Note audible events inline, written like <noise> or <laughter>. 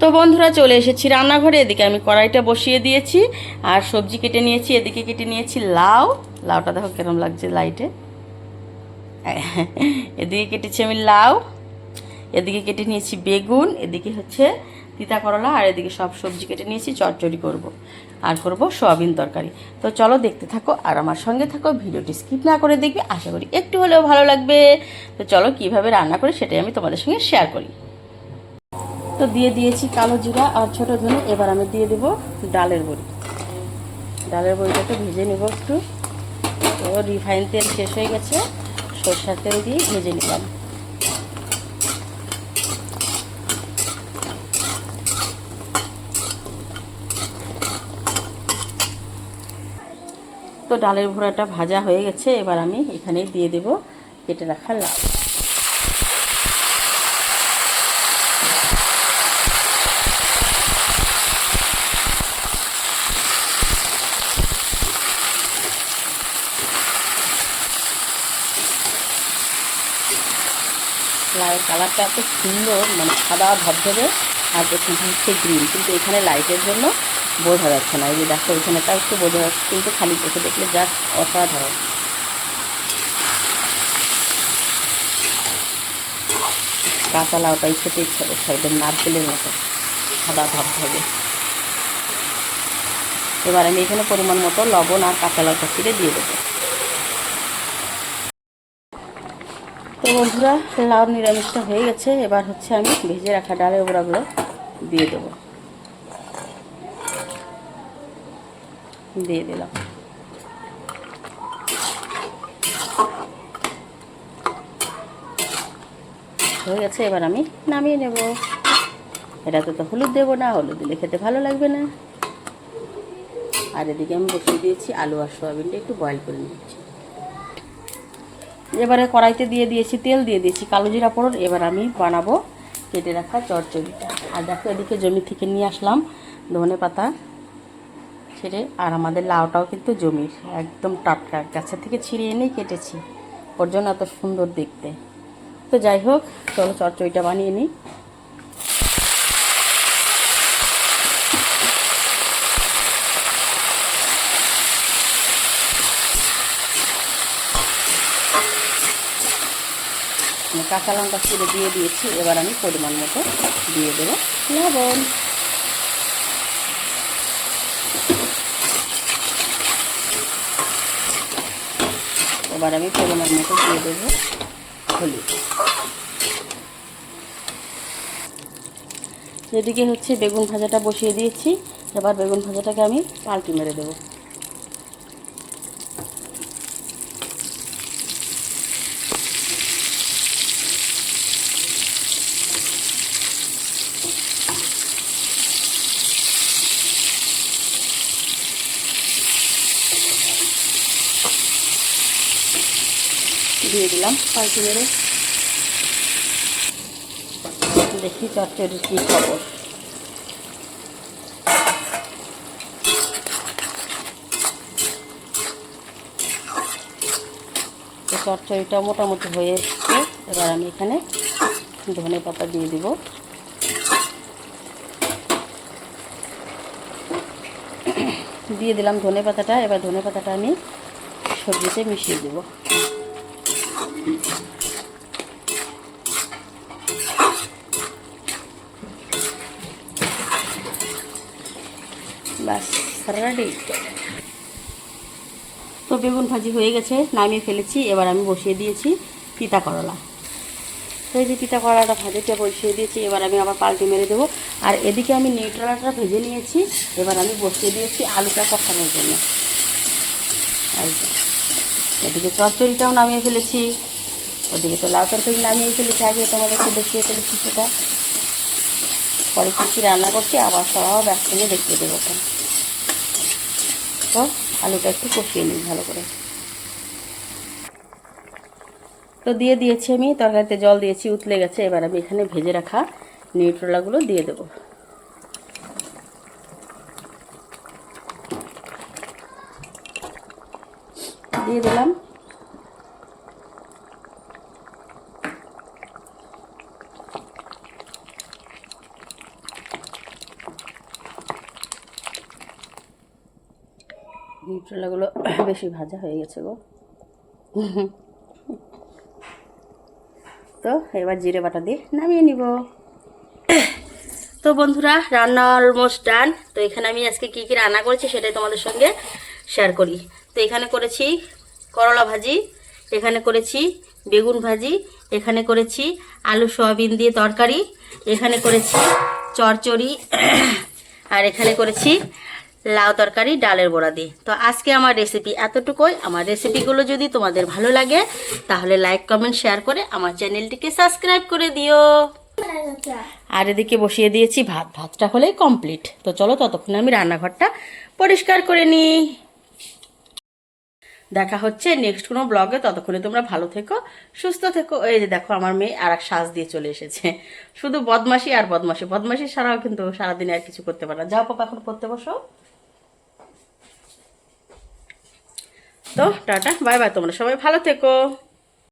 তো বন্ধুরা চলে এসেছি রান্নাঘরে। এদিকে আমি কড়াইটা বসিয়ে দিয়েছি, আর সবজি কেটে নিয়েছি, এদিকে কেটে নিয়েছি লাউ। লাউটা দেখো কেরম লাগছে লাইটে। এদিকে কেটেছি আমি লাউ, এদিকে কেটে নিয়েছি বেগুন, এদিকে হচ্ছে তিতা করলা, আর এদিকে সব সবজি কেটে নিয়েছি, চচ্চড়ি করব। আর করব সয়াবিন তরকারি। তো চলো দেখতে থাকো আর আমার সঙ্গে থাকো, ভিডিওটি স্কিপ না করে দেখবে, আশা করি একটু হলেও ভালো লাগবে। তো চলো কীভাবে রান্না করি সেটাই আমি তোমাদের সঙ্গে শেয়ার করি। তো দিয়ে দিয়েছি কালো জিরা আর ছোটো ধনে। এবার আমি দিয়ে দেবো ডালের বড়ি। ডালের বড়িটাকে ভেজে নেব একটু। তো রিফাইন তেল শেষ হয়ে গেছে। সরষার তেল দিয়ে ভেজে নিলাম। তো ডালের ভোড়াটা ভাজা হয়ে গেছে। এবার আমি এখানে দিয়ে দেব কেটে রাখা লাউ। কালারটা এত সুন্দর মানে সাদা ধবধবে আর দেখুন হচ্ছে গ্রিন কিন্তু এখানে লাইটের জন্য বোঝা যাচ্ছে না। এই যে দেখো এখানেটা একটু বোঝা যাচ্ছে, কিন্তু খালি চোখে দেখলে জাস্ট অসাধারণ। কাঁচা লাউটাই খেতে ইচ্ছা করছে একদম নারকেলের মতো, সাদা ধবধবে। এবার আমি এখানে পরিমাণ মতো লবণ আর কাঁচা লঙ্কা চিড়ে দিয়ে দেবো। তো বন্ধুরা, লাউ নিরামিষটা হয়ে গেছে। এবার হচ্ছে আমি ভেজে রাখা ডালের বড়াগুলো দিয়ে দেবো। দিয়ে দিলাম। হয়ে গেছে, এবার আমি নামিয়ে নেব। এটাতে তো হলুদ দেবো না, হলুদ দিলে খেতে ভালো লাগবে না। আর এদিকে আমি বসিয়ে দিয়েছি আলু আর সোয়াবিনটা একটু বয়েল করে নিচ্ছি। এবারে কড়াইতে দিয়ে দিয়েছি তেল, দিয়ে দিয়েছি কালো জিরা পড়ন এবার আমি বানাবো কেটে রাখা চচ্চড়িটা। আর দেখো, এদিকে জমি থেকে নিয়ে আসলাম ধনে পাতা ছেড়ে, আর আমাদের লাউটাও কিন্তু জমির, একদম টাটকা। গাছের থেকে ছিঁড়িয়ে এনেই কেটেছি, ওর জন্য এত সুন্দর দেখতে। তো যাই হোক, চলো চচ্চড়িটা বানিয়ে নিই। আমি কাঁচা লঙ্কা ছিঁড়ে দিয়ে দিয়েছি, এবার আমি পরিমাণ মতো দিয়ে দেবো লবণ। এবার আমি পরিমাণ মতো দিয়ে দেবো হলুদ। এদিকে হচ্ছে বেগুন ভাজাটা বসিয়ে দিয়েছি, এবার বেগুন ভাজাটাকে আমি পাল্টি মেরে দেবো। দিয়ে দিলাম পাল্টি মেরে দেখি চচ্চড়ির কী খবর। তো চচ্চড়িটা মোটামুটি হয়ে এসছে। এবার আমি এখানে ধনে পাতা দিয়ে দিব। দিয়ে দিলাম ধনে পাতাটা। এবার ধনে পাতাটা আমি সবজিতে মিশিয়ে দেবো। ব্যাস রেডি তো। বেগুন ভাজি হয়ে গেছে, নামিয়ে ফেলেছি, এবার আমি বসিয়ে দিয়েছি তিতা করলা। তো এই যে তিতা করলাটা ভাজিটা বসিয়ে দিয়েছি, এবার আমি আবার পাল্টে মেরে দেবো। আর এদিকে আমি নিউট্রালাটা ভেজে নিয়েছি, এবার আমি বসিয়ে দিয়েছি আলুটা কষানোর জন্য। এদিকে চচ্চড়িটাও নামিয়ে ফেলেছি, ওদিকে তো লাউ তরকারি নামিয়ে ফেলেছি, আগে তোমাদেরকে দেখিয়ে ফেলেছি সেটা। পরে কী রান্না করছি, আবার সব একসঙ্গে দেখিয়ে দেবো তো আলুটা একটু কষিয়ে নিই ভালো করে। তো দিয়ে দিয়েছি আমি, তরকারিতে জল দিয়েছি, উতলে গেছে, এবার আমি এখানে ভেজে রাখা নিউট্রোলাগুলো দিয়ে দেবো। দিয়ে দিলাম নিউট্রেলাগুলো <coughs> বেশি ভাজা হয়ে গেছে গো। তো এবার জিরে বাটা দিয়ে নামিয়ে নিব। তো বন্ধুরা, রান্না অলমোস্ট ডান তো এখানে আমি আজকে কী কী রান্না করেছি সেটাই তোমাদের সঙ্গে শেয়ার করি। তো এখানে করেছি করলা ভাজি, এখানে করেছি বেগুন ভাজি, এখানে করেছি আলু সয়াবিন দিয়ে তরকারি, এখানে করেছি চরচড়ি, <coughs> আর এখানে করেছি লাউ তরকারি, ডালের বড়া দিয়ে। তো আজকে আমার রেসিপি এতটুকুই। আমার রেসিপিগুলো যদি তোমাদের ভালো লাগে, তাহলে লাইক কমেন্ট শেয়ার করে আমার চ্যানেলটিকে সাবস্ক্রাইব করে দিও। আর এদিকে বসিয়ে দিয়েছি ভাত। ভাতটা হলেই কমপ্লিট তো চলো ততক্ষণে আমি রান্নাঘরটা পরিষ্কার করে নিই। দেখা হচ্ছে নেক্সট কোনো ব্লগে ততক্ষণে তোমরা ভালো থেকো, সুস্থ থেকো। এই যে দেখো আমার মেয়ে আর এক শ্বাস দিয়ে চলে এসেছে। শুধু বদমাসি আর বদমাসি বদমাসি ছাড়াও কিন্তু সারাদিনে আর কিছু করতে পারে না। যাও পাপা, এখন পড়তে বসো। তো টাটা বাই বাই তোমরা সবাই ভালো থেকো।